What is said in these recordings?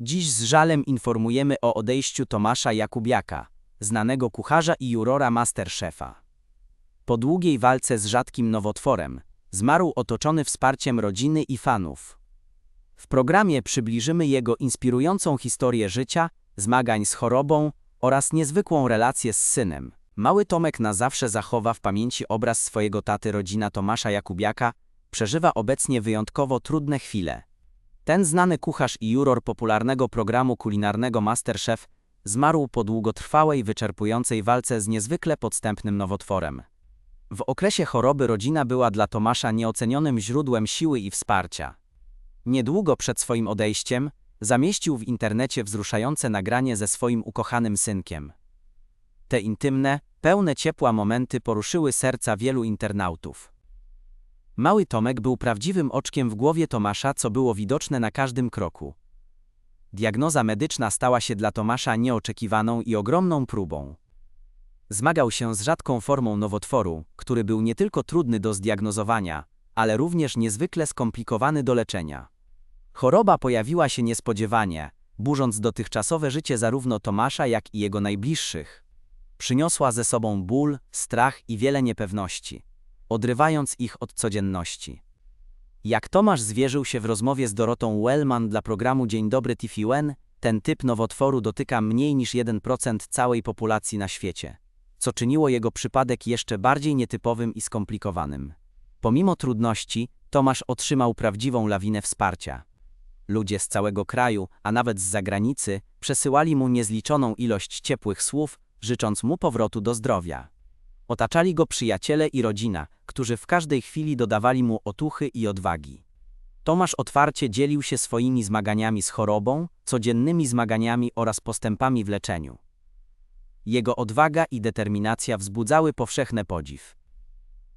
Dziś z żalem informujemy o odejściu Tomasza Jakubiaka, znanego kucharza i jurora Masterchefa. Po długiej walce z rzadkim nowotworem, zmarł otoczony wsparciem rodziny i fanów. W programie przybliżymy jego inspirującą historię życia, zmagań z chorobą oraz niezwykłą relację z synem. Mały Tomek na zawsze zachowa w pamięci obraz swojego taty rodzina Tomasza Jakubiaka, przeżywa obecnie wyjątkowo trudne chwile. Ten znany kucharz i juror popularnego programu kulinarnego Masterchef zmarł po długotrwałej, wyczerpującej walce z niezwykle podstępnym nowotworem. W okresie choroby rodzina była dla Tomasza nieocenionym źródłem siły i wsparcia. Niedługo przed swoim odejściem zamieścił w internecie wzruszające nagranie ze swoim ukochanym synkiem. Te intymne, pełne ciepła momenty poruszyły serca wielu internautów. Mały Tomek był prawdziwym oczkiem w głowie Tomasza, co było widoczne na każdym kroku. Diagnoza medyczna stała się dla Tomasza nieoczekiwaną i ogromną próbą. Zmagał się z rzadką formą nowotworu, który był nie tylko trudny do zdiagnozowania, ale również niezwykle skomplikowany do leczenia. Choroba pojawiła się niespodziewanie, burząc dotychczasowe życie zarówno Tomasza, jak i jego najbliższych. Przyniosła ze sobą ból, strach i wiele niepewności, odrywając ich od codzienności. Jak Tomasz zwierzył się w rozmowie z Dorotą Wellman dla programu Dzień Dobry TVN, ten typ nowotworu dotyka mniej niż 1% całej populacji na świecie, co czyniło jego przypadek jeszcze bardziej nietypowym i skomplikowanym. Pomimo trudności, Tomasz otrzymał prawdziwą lawinę wsparcia. Ludzie z całego kraju, a nawet z zagranicy, przesyłali mu niezliczoną ilość ciepłych słów, życząc mu powrotu do zdrowia. Otaczali go przyjaciele i rodzina, którzy w każdej chwili dodawali mu otuchy i odwagi. Tomasz otwarcie dzielił się swoimi zmaganiami z chorobą, codziennymi zmaganiami oraz postępami w leczeniu. Jego odwaga i determinacja wzbudzały powszechny podziw.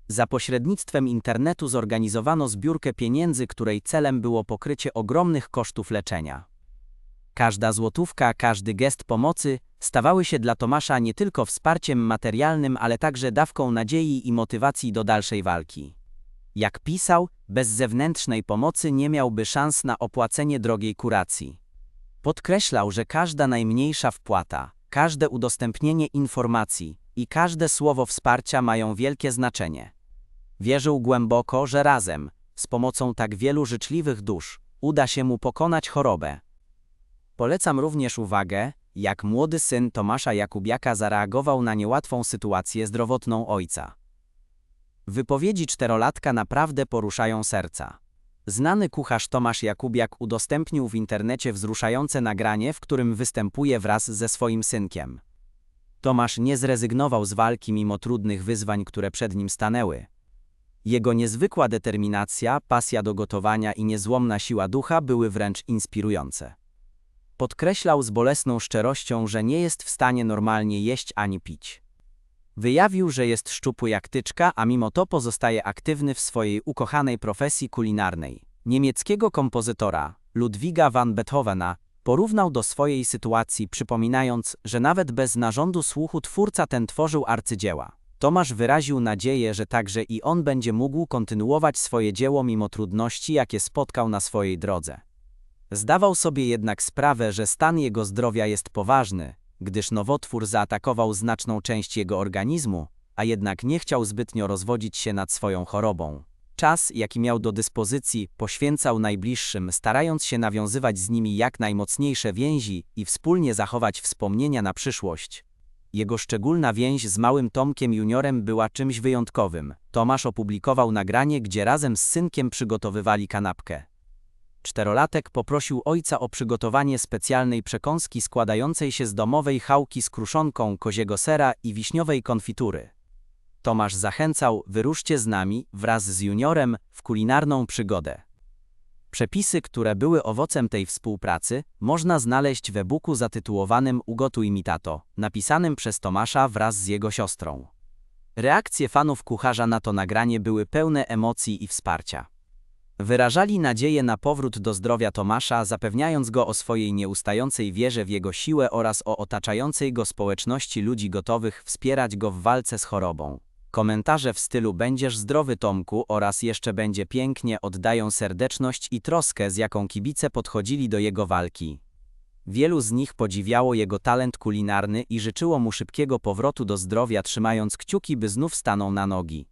Za pośrednictwem internetu zorganizowano zbiórkę pieniędzy, której celem było pokrycie ogromnych kosztów leczenia. Każda złotówka, każdy gest pomocy stawały się dla Tomasza nie tylko wsparciem materialnym, ale także dawką nadziei i motywacji do dalszej walki. Jak pisał, bez zewnętrznej pomocy nie miałby szans na opłacenie drogiej kuracji. Podkreślał, że każda najmniejsza wpłata, każde udostępnienie informacji i każde słowo wsparcia mają wielkie znaczenie. Wierzył głęboko, że razem, z pomocą tak wielu życzliwych dusz, uda się mu pokonać chorobę. Polecam również uwagę, jak młody syn Tomasza Jakubiaka zareagował na niełatwą sytuację zdrowotną ojca. Wypowiedzi czterolatka naprawdę poruszają serca. Znany kucharz Tomasz Jakubiak udostępnił w internecie wzruszające nagranie, w którym występuje wraz ze swoim synkiem. Tomasz nie zrezygnował z walki mimo trudnych wyzwań, które przed nim stanęły. Jego niezwykła determinacja, pasja do gotowania i niezłomna siła ducha były wręcz inspirujące. Podkreślał z bolesną szczerością, że nie jest w stanie normalnie jeść ani pić. Wyjawił, że jest szczupły jak tyczka, a mimo to pozostaje aktywny w swojej ukochanej profesji kulinarnej. Niemieckiego kompozytora, Ludwiga van Beethovena, porównał do swojej sytuacji, przypominając, że nawet bez narządu słuchu twórca ten tworzył arcydzieła. Tomasz wyraził nadzieję, że także i on będzie mógł kontynuować swoje dzieło mimo trudności, jakie spotkał na swojej drodze. Zdawał sobie jednak sprawę, że stan jego zdrowia jest poważny, gdyż nowotwór zaatakował znaczną część jego organizmu, a jednak nie chciał zbytnio rozwodzić się nad swoją chorobą. Czas, jaki miał do dyspozycji, poświęcał najbliższym, starając się nawiązywać z nimi jak najmocniejsze więzi i wspólnie zachować wspomnienia na przyszłość. Jego szczególna więź z małym Tomkiem juniorem była czymś wyjątkowym. Tomasz opublikował nagranie, gdzie razem z synkiem przygotowywali kanapkę. Czterolatek poprosił ojca o przygotowanie specjalnej przekąski składającej się z domowej chałki z kruszonką, koziego sera i wiśniowej konfitury. Tomasz zachęcał, wyruszcie z nami, wraz z juniorem, w kulinarną przygodę. Przepisy, które były owocem tej współpracy, można znaleźć w e-booku zatytułowanym Ugotuj mi tato, napisanym przez Tomasza wraz z jego siostrą. Reakcje fanów kucharza na to nagranie były pełne emocji i wsparcia. Wyrażali nadzieję na powrót do zdrowia Tomasza, zapewniając go o swojej nieustającej wierze w jego siłę oraz o otaczającej go społeczności ludzi gotowych wspierać go w walce z chorobą. Komentarze w stylu będziesz zdrowy Tomku oraz jeszcze będzie pięknie oddają serdeczność i troskę, z jaką kibice podchodzili do jego walki. Wielu z nich podziwiało jego talent kulinarny i życzyło mu szybkiego powrotu do zdrowia, trzymając kciuki, by znów stanął na nogi.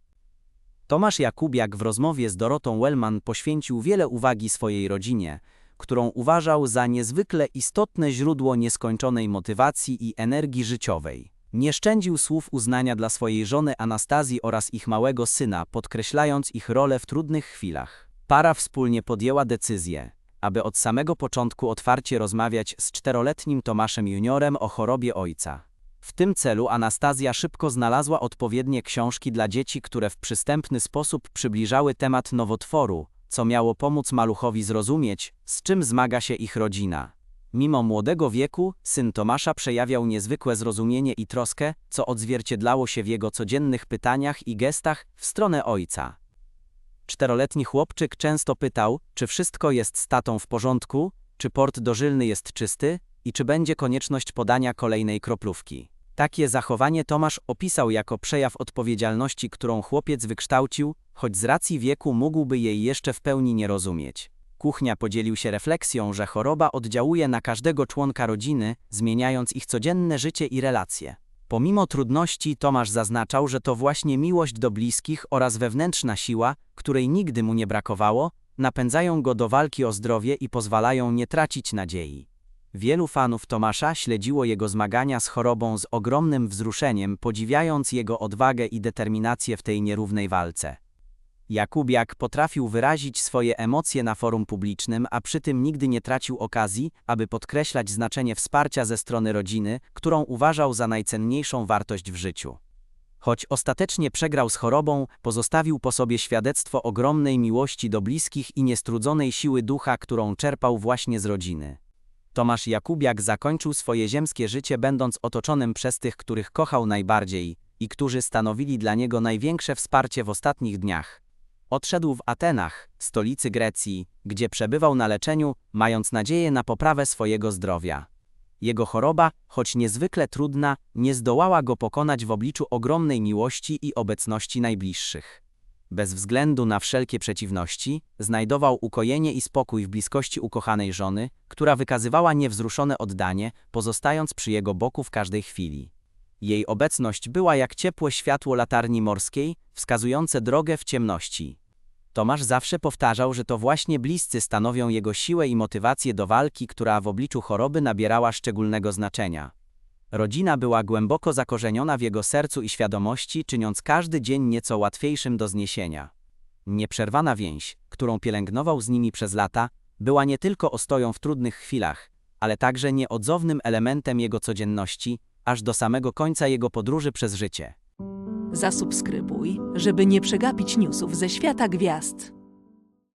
Tomasz Jakubiak w rozmowie z Dorotą Wellman poświęcił wiele uwagi swojej rodzinie, którą uważał za niezwykle istotne źródło nieskończonej motywacji i energii życiowej. Nie szczędził słów uznania dla swojej żony Anastazji oraz ich małego syna, podkreślając ich rolę w trudnych chwilach. Para wspólnie podjęła decyzję, aby od samego początku otwarcie rozmawiać z czteroletnim Tomaszem Juniorem o chorobie ojca. W tym celu Anastazja szybko znalazła odpowiednie książki dla dzieci, które w przystępny sposób przybliżały temat nowotworu, co miało pomóc maluchowi zrozumieć, z czym zmaga się ich rodzina. Mimo młodego wieku, syn Tomasza przejawiał niezwykłe zrozumienie i troskę, co odzwierciedlało się w jego codziennych pytaniach i gestach w stronę ojca. Czteroletni chłopczyk często pytał, czy wszystko jest z tatą w porządku, czy port dożylny jest czysty i czy będzie konieczność podania kolejnej kroplówki. Takie zachowanie Tomasz opisał jako przejaw odpowiedzialności, którą chłopiec wykształcił, choć z racji wieku mógłby jej jeszcze w pełni nie rozumieć. Kuchnia podzielił się refleksją, że choroba oddziałuje na każdego członka rodziny, zmieniając ich codzienne życie i relacje. Pomimo trudności Tomasz zaznaczał, że to właśnie miłość do bliskich oraz wewnętrzna siła, której nigdy mu nie brakowało, napędzają go do walki o zdrowie i pozwalają nie tracić nadziei. Wielu fanów Tomasza śledziło jego zmagania z chorobą z ogromnym wzruszeniem, podziwiając jego odwagę i determinację w tej nierównej walce. Jakubiak potrafił wyrazić swoje emocje na forum publicznym, a przy tym nigdy nie tracił okazji, aby podkreślać znaczenie wsparcia ze strony rodziny, którą uważał za najcenniejszą wartość w życiu. Choć ostatecznie przegrał z chorobą, pozostawił po sobie świadectwo ogromnej miłości do bliskich i niestrudzonej siły ducha, którą czerpał właśnie z rodziny. Tomasz Jakubiak zakończył swoje ziemskie życie będąc otoczonym przez tych, których kochał najbardziej i którzy stanowili dla niego największe wsparcie w ostatnich dniach. Odszedł w Atenach, stolicy Grecji, gdzie przebywał na leczeniu, mając nadzieję na poprawę swojego zdrowia. Jego choroba, choć niezwykle trudna, nie zdołała go pokonać w obliczu ogromnej miłości i obecności najbliższych. Bez względu na wszelkie przeciwności, znajdował ukojenie i spokój w bliskości ukochanej żony, która wykazywała niewzruszone oddanie, pozostając przy jego boku w każdej chwili. Jej obecność była jak ciepłe światło latarni morskiej, wskazujące drogę w ciemności. Tomasz zawsze powtarzał, że to właśnie bliscy stanowią jego siłę i motywację do walki, która w obliczu choroby nabierała szczególnego znaczenia. Rodzina była głęboko zakorzeniona w jego sercu i świadomości, czyniąc każdy dzień nieco łatwiejszym do zniesienia. Nieprzerwana więź, którą pielęgnował z nimi przez lata, była nie tylko ostoją w trudnych chwilach, ale także nieodzownym elementem jego codzienności, aż do samego końca jego podróży przez życie. Zasubskrybuj, żeby nie przegapić newsów ze świata gwiazd.